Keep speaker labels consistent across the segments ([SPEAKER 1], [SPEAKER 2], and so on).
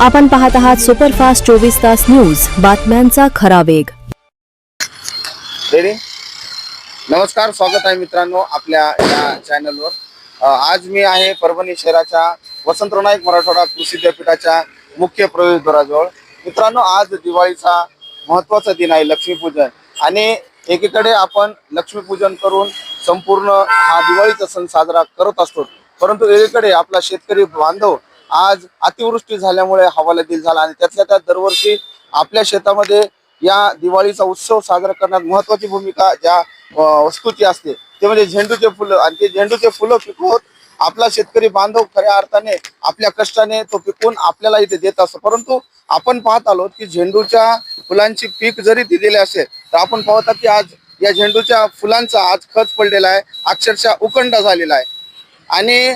[SPEAKER 1] आपण पाहत आहात सुपरफास्ट चोवीस तास न्यूज. बातम्यांचा खरा वेग.
[SPEAKER 2] नमस्कार स्वागत आहे मित्रांनो आपल्या या चॅनलवर आज मी आहे परभणी शहराच्या वसंतराव नाईक मराठवाडा कृषी विद्यापीठाच्या मुख्य प्रवेशद्वाराजवळ मित्रांनो आज दिवाळीचा महत्त्वाचा दिन आहे लक्ष्मीपूजन. आणि एकीकडे आपण लक्ष्मीपूजन करून संपूर्ण हा दिवाळीचा सण साजरा करत असतो. परंतु एकीकडे आपला शेतकरी बांधव आज अतिवृष्टी झाल्यामुळे हवालदिल झाला आणि त्यातल्या त्यात दरवर्षी आपल्या शेतामध्ये या दिवाळीचा उत्सव साजरा करण्यात महत्वाची भूमिका ज्या वस्तूची असते ते म्हणजे झेंडूचे फुलं. आणि ते झेंडूचे फुलं पिकवत आपला शेतकरी बांधव खऱ्या अर्थाने आपल्या कष्टाने तो पिकवून आपल्याला इथे देत असतो. परंतु आपण पाहत आलो की झेंडूच्या फुलांची पीक जरी दिलेली असेल तर आपण पाहता की आज या झेंडूच्या फुलांचा आज खच पडलेला आहे. अक्षरशः उकंडा झालेला आहे. आणि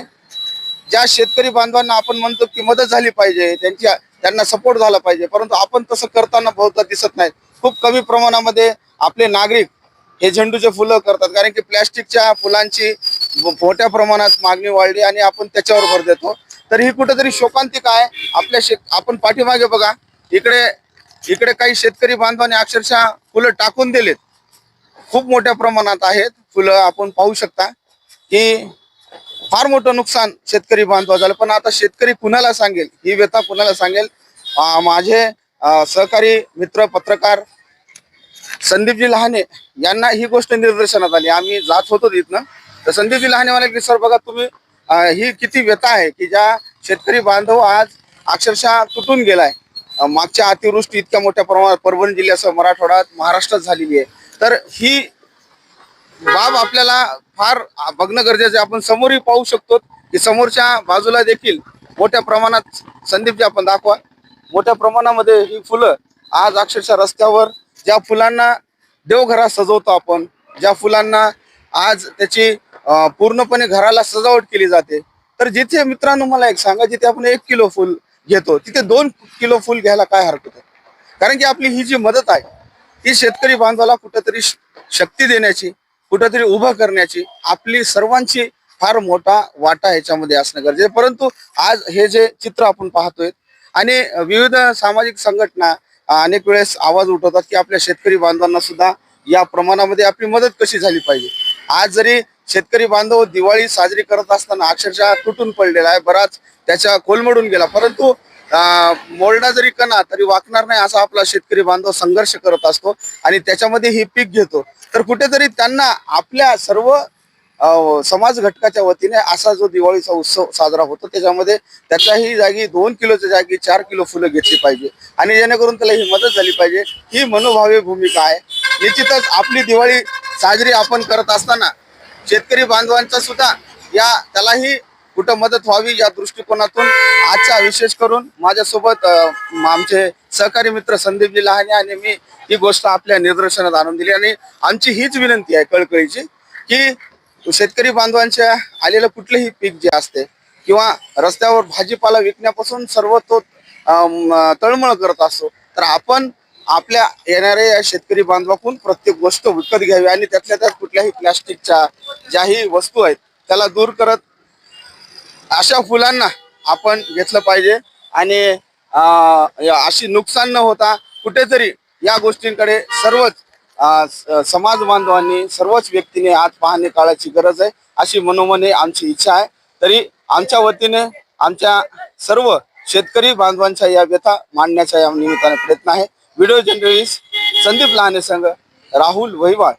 [SPEAKER 2] ज्या शेतकरी बांधवांना आपण म्हणतो की मदत झाली पाहिजे त्यांची त्यांना सपोर्ट झाला पाहिजे परंतु आपण तसं करताना बहुधा दिसत नाही. खूप कमी प्रमाणामध्ये आपले नागरिक हे झेंडूचे फुलं करतात कारण की प्लॅस्टिकच्या फुलांची मोठ्या प्रमाणात मागणी वाढली आणि आपण त्याच्यावर भर देतो. तर ही कुठेतरी शोकांतिक आहे. आपल्या शेत आपण पाठीमागे बघा इकडे इकडे काही शेतकरी बांधवांनी अक्षरशः फुलं टाकून दिलेत. खूप मोठ्या प्रमाणात आहेत फुलं आपण पाहू शकता की फार मोठं नुकसान शेतकरी बांधवा झालं पण आता शेतकरी कुणाला सांगेल? ही व्यथा कुणाला सांगेल? माझे सहकारी मित्र पत्रकार संदीपजी लहाने यांना ही गोष्ट निदर्शनात आली. आम्ही जात होतो तिथनं. तर संदीपजी लहाने म्हणाले की सर बघा तुम्ही ही किती व्यथा आहे की ज्या शेतकरी बांधव आज अक्षरशः तुटून गेलाय. मागच्या अतिवृष्टी इतक्या मोठ्या प्रमाणात परभणी जिल्ह्यासह मराठवाड्यात महाराष्ट्रात झालेली आहे. तर ही बाब आपल्याला फार बघणं गरजेचं आहे. आपण समोरही पाहू शकतो की समोरच्या बाजूला देखील मोठ्या प्रमाणात संदीपजी आपण दाखवा. मोठ्या प्रमाणामध्ये ही फुलं आज अक्षरशः रस्त्यावर ज्या फुलांना देवघरात सजवतो आपण ज्या फुलांना आज त्याची पूर्णपणे घराला सजावट केली जाते. तर जिथे मित्रांनो मला एक सांगा जिथे आपण एक किलो फुल घेतो तिथे दोन किलो फुल घ्यायला काय हरकत आहे? कारण की आपली ही जी मदत आहे ती शेतकरी बांधवाला कुठेतरी श- शक्ती देण्याची कुठंतरी उभं करण्याची आपली सर्वांची फार मोठा वाटा ह्याच्यामध्ये असणं गरजेचं परंतु आज हे जे चित्र आपण पाहतोय आणि विविध सामाजिक संघटना अनेक वेळेस आवाज उठवतात की आपल्या शेतकरी बांधवांना सुद्धा या प्रमाणामध्ये आपली मदत कशी झाली पाहिजे. आज जरी शेतकरी बांधव दिवाळी साजरी करत असताना अक्षरशः तुटून पडलेला आहे बराच त्याच्या कोलमडून गेला. परंतु अं, मोरडा जरी कणा तरी वाकणार नाही असा आपला शेतकरी बांधव संघर्ष करत असतो आणि त्याच्यामध्ये ही पीक घेतो. तर कुठेतरी त्यांना आपल्या सर्व समाज घटकाच्या वतीने असा जो दिवाळीचा उत्सव साजरा होतो त्याच्यामध्ये त्याच्याही जागी दोन किलोच्या जागी चार किलो फुलं घेतली पाहिजे आणि जेणेकरून त्याला ही मदत झाली पाहिजे. ही मनोभावी भूमिका आहे. निश्चितच आपली दिवाळी साजरी आपण करत असताना शेतकरी बांधवांचा सुद्धा या त्यालाही कुठं मदत व्हावी या दृष्टिकोनातून आजचा विशेष करून माझ्यासोबत आमचे सहकारी मित्र संदीप लिलाहाने आणि मी ही गोष्ट आपल्या निदर्शनात आणून दिली. आणि आमची हीच विनंती आहे कळकळीची की शेतकरी बांधवांच्या आलेलं कुठलंही पीक जे असते किंवा रस्त्यावर भाजीपाला विकण्यापासून सर्व तो तळमळ करत असतो तर आपण आपल्या येणाऱ्या या शेतकरी बांधवाकडून प्रत्येक गोष्ट विकत घ्यावी आणि त्यातल्या त्यात कुठल्याही प्लॅस्टिकच्या ज्याही वस्तू आहेत त्याला दूर करत अशा फुलांना आपण घेतलं पाहिजे. आणि अशी नुकसान न होता कुठेतरी या गोष्टींकडे सर्वच समाज बांधवांनी सर्वच व्यक्तीने आज पाहणे काळाची गरज आहे. अशी मनोमने आमची इच्छा आहे. तरी आमच्या वतीने आमच्या सर्व शेतकरी बांधवांच्या या व्यथा मांडण्याचा या निमित्ताने प्रयत्न आहे. व्हिडिओ जर्नलिस्ट संदीप लहाने संघ राहुल वहिवाळ